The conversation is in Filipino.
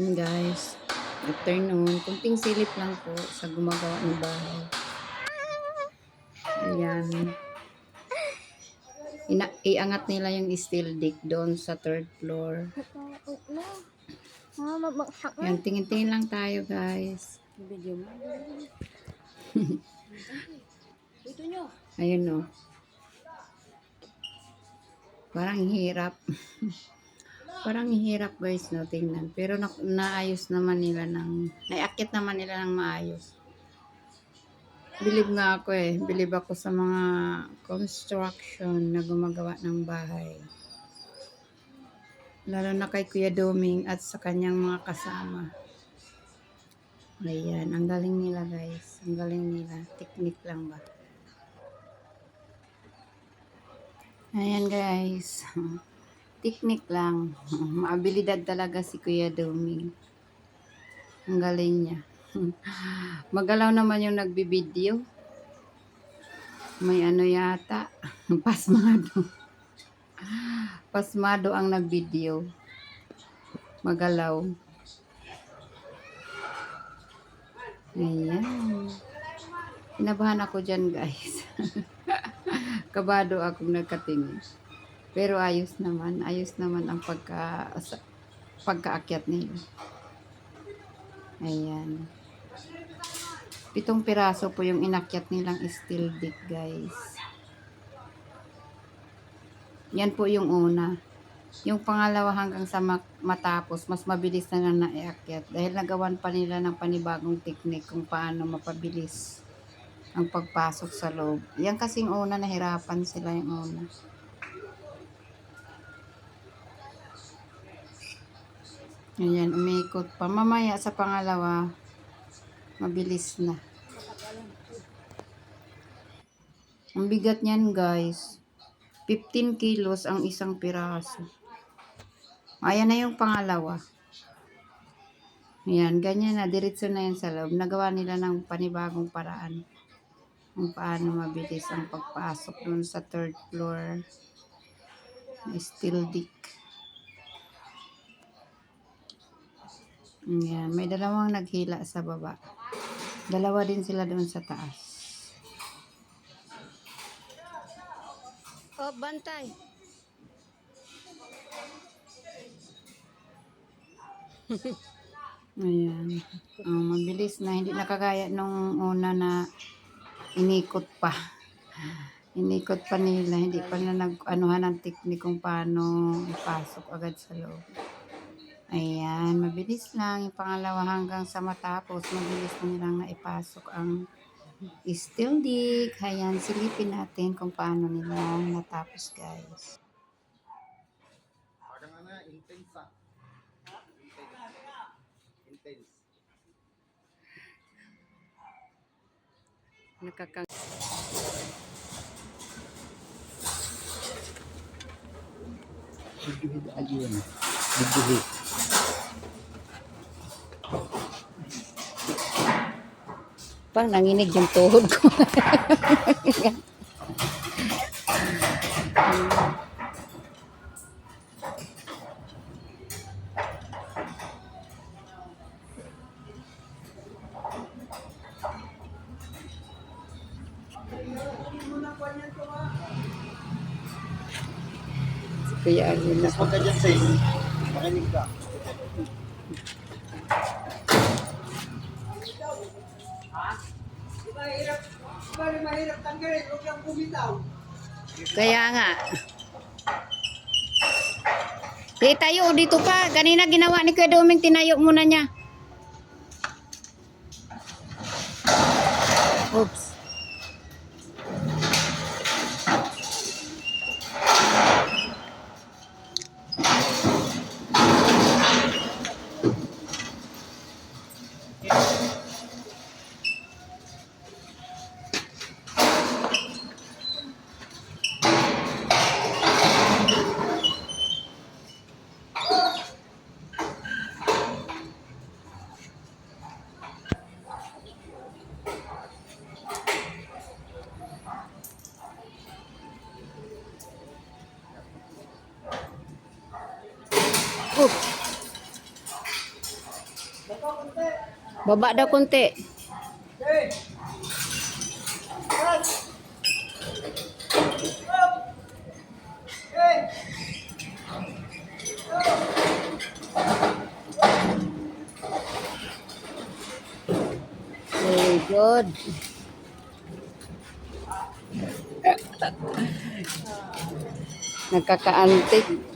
Yun guys. Afternoon. Kunting silip lang po sa gumagawa ng bahay. Ayan. Ina iangat nila yung steel deck doon sa third floor. Mama, magsak na. Yan, tingin-tingin lang tayo guys. Ayun o. Parang hirap. Parang hirap guys no, tingnan. Pero na naayos naman nila ng, naiakit naman nila ng maayos. Bilib nga ako eh. Bilib ako sa mga construction na gumagawa ng bahay. Lalo na kay Kuya Doming at sa kanyang mga kasama. Ayan, ang galing nila guys. Ang galing nila. Technique lang ba? Ayan guys. Technique lang. Maabilidad talaga si Kuya Doming. Ang galing niya. Magalaw naman yung nagbibideo. May ano yata. Pasmado. Pasmado ang nagbideo. Magalaw. Ayan. Kinabahan ako dyan guys. Kabado akong nagkatingin. Pero ayos naman. Ayos naman ang pagka, pagkaakyat nila. Ayan. Pitong piraso po yung inakyat nilang steel deck, guys. Yan po yung una. Yung pangalawa hanggang sa ma- matapos, mas mabilis na lang naiakyat. Dahil nagawan pa nila ng panibagong technique kung paano mapabilis ang pagpasok sa loob. Yan kasing una, nahirapan sila yung una. Ayan, umikot pa. Mamaya sa pangalawa, mabilis na. Ang bigat niyan guys, 15 kilos ang isang piraso. Ayan na yung pangalawa. Ayan, ganyan na, diretso na yan sa loob. Nagawa nila ng panibagong paraan kung paano mabilis ang pagpasok dun sa third floor. Steel dick. Ayan, may dalawang naghila sa baba. Dalawa din sila doon sa taas. Oh, bantay. Ayan. Oh, mabilis na. Hindi nakagaya nung una na inikot pa. Inikot pa nila. Hindi pa na nag-anuhan ng teknik kung paano ipasok agad sa loob. Ayan. Mabilis lang. Yung pangalawa hanggang sa matapos. Mabilis na nilang naipasok ang steel dick. Ayan. Silipin natin kung paano nila natapos guys. Parang ano, intense ah. Intense. Nakakang Bidyohid ayun. Bidyohid. Pang nanginig yung tuhod ko. Kuya Arvin na. Mas huwag ka dyan sis. Makinig ka. Kaya nga. Di tayo dito pa. Kanina ginawa ni Kuya Doming, tinayo muna niya. Oops. Oops. Baba daw konti. Very good. Nagkakaantik.